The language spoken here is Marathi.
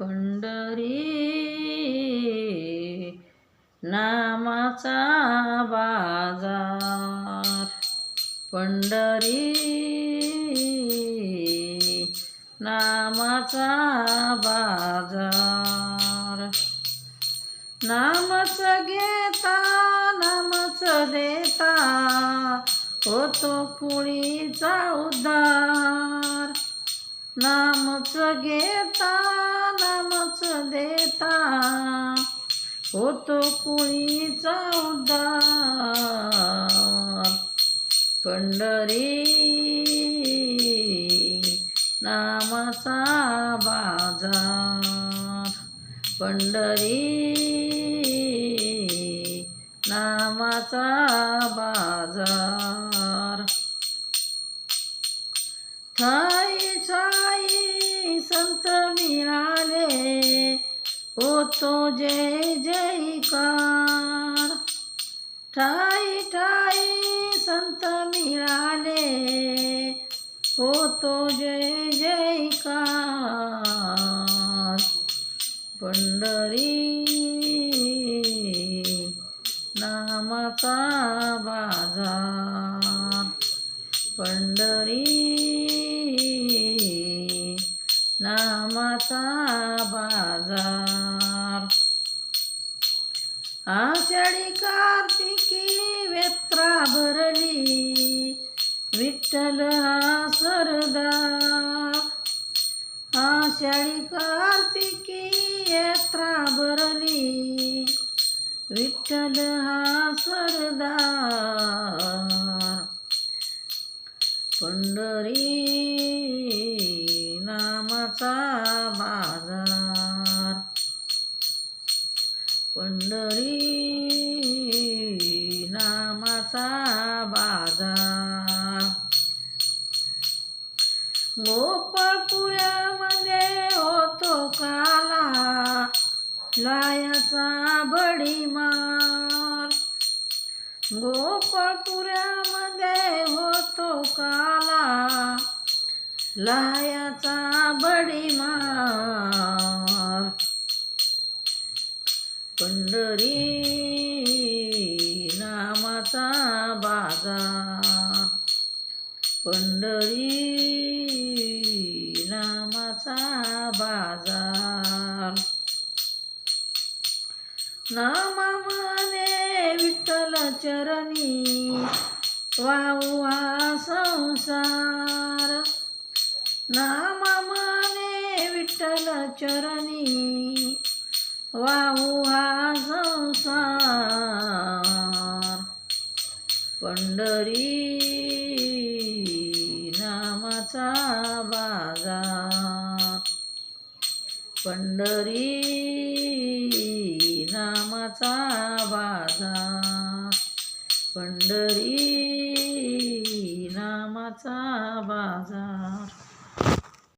पंढरी नामाचा बाजार. पंढरी नामाचा बाजार. नामच घेता नामच देता होतो पुळीचा उद्धार. नामच घेता नामच देता. होतो कुळीचा उद्धार. पंढरी नामाचा बाजार. पंढरी नामाचा बाजार. थाईचा होतो जय जयकार. ठाई ठाई संत मिळाले. होतो जय जयकार. पंढरी नामाचा बाजार. पंढरी नामाचा बाजार. आषाढी कार्तिकी वेत्रा भरली. विठ्ठल हा सरदा. आषाढी कार्तिकी यात्रा भरली. विठ्ठल हा सरदार पंढरी नामाचा बाजार. पंढरी नामाचा बाजार गोपाळपुऱ्यामध्ये होतो काला लायाचा बडीमार गोपाळपुऱ्यामध्ये होतो काला लायाचा बडीमार बाजार पंढरी नामाचा बाजार. नामाने विठ्ठल चरणी वाहू हा संसार. नामाने विठ्ठल चरणी वाहू हा संसार. पंढरी नामाचा बाजार पंढरी नामाचा बाजार पंढरी नामाचा बाजार